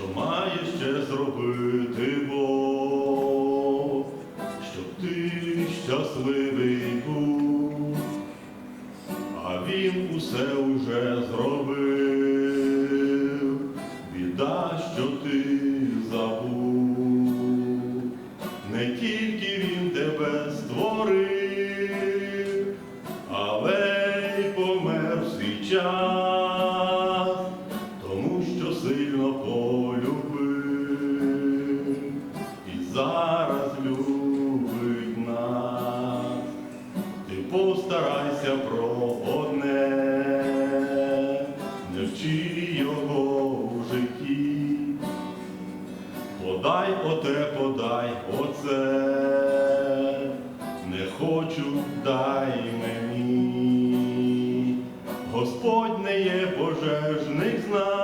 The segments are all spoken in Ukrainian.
що має ще зробити Бог, щоб ти щасливий був, а він усе уже зробив, біда, що ти забув, не тільки він тебе створив, постарайся про одне, не вчи його в житті. Подай оте, подай оце, не хочу, дай мені. Господь не є пожежник, знай,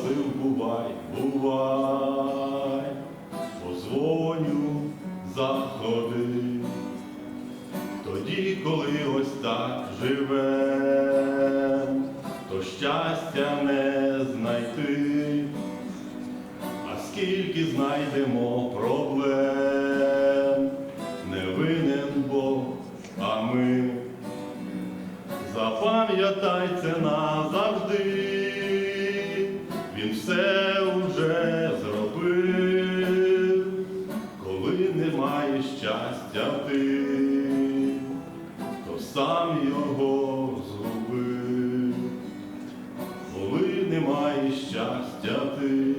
погасив, бувай, бувай, позвоню, заходи. Тоді, коли ось так живем, то щастя не знайти, а скільки знайдемо проблем, не винен Бог, а ми. Запам'ятай це назавжди, коли немає щастя ти, то сам його згубив, коли немає щастя ти,